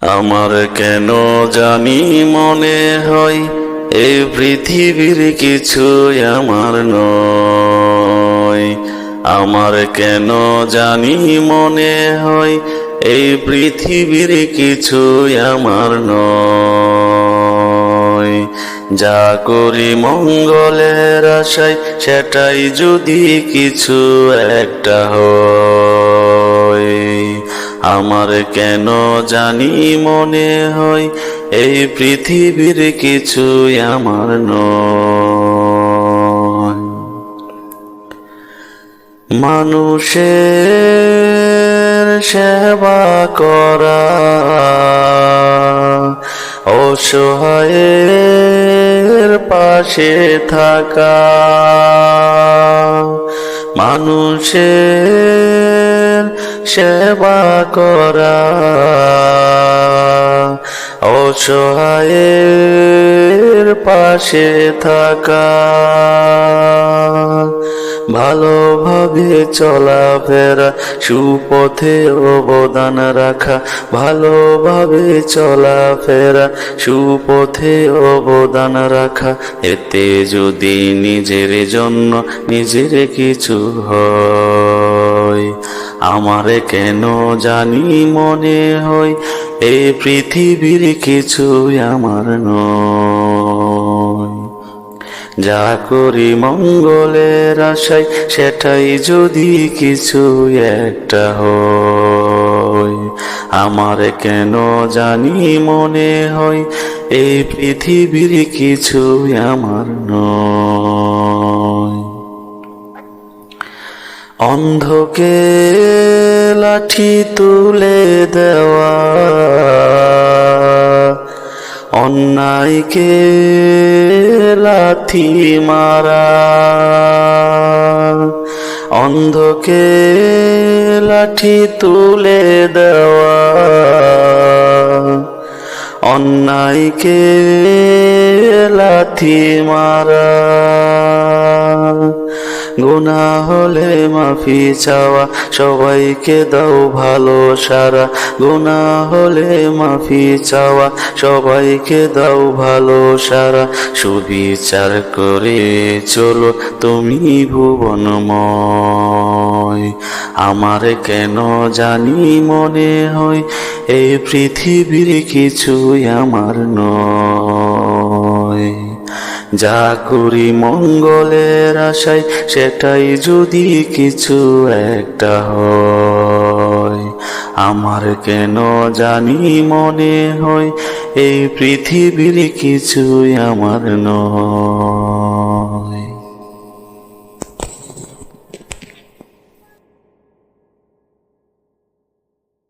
আমার কেন জানি মনে হয় এই পৃথিবীর কিছু আমার নয়। আমার কেন জানি মনে হয় এই পৃথিবীর কিছু আমার নয়। যা করি মঙ্গলের আশায়, সেটাই যদি কিছু একটা হয়। আমার কেন জানি মনে হয় এই পৃথিবীর কিছু আমার নয়। মানুষের সেবা করা, অসহায়ের পাশে থাকা, মানুষের সেবা করা। অসহায়ের পাশে থাকা। ভালোভাবে চলাফেরা, সুপথে অবদান রাখা। ভালোভাবে চলাফেরা, সুপথে অবদান রাখা। এতে যদি নিজের জন্য নিজের কিছু হয় আমার কেন জানি মনে হয় এই পৃথিবীর কিছু আমার নয়। যা করি মঙ্গলের আশায়, সেটাই যদি কিছু একটা হয়। আমার কেন জানি মনে হয় এই পৃথিবীর কিছু আমার নয়। অন্ধকে লাঠি তুলে দেওয়া অন্যায়কে লাথি মারা অন্ধকে লাঠি তুলে দেওয়া অন্যায়কে লাথি মারা। গুণা হলে মাফি চাওয়া, সবাইকে দাও ভালো সারা। গুণা হলে মাফি চাওয়া, সবাইকে দাও ভালো সারা। সুবিচার করে চলো তুমি ভুবনময়। আমার কেন জানি মনে হয়, এই পৃথিবীর কিছুই আমার নয়। যা করি মঙ্গলের আশায়, সেটাই যদি কিছু একটা হয়। আমার কেন জানি মনে হয়, এই পৃথিবীর কিছুই আমার নয়।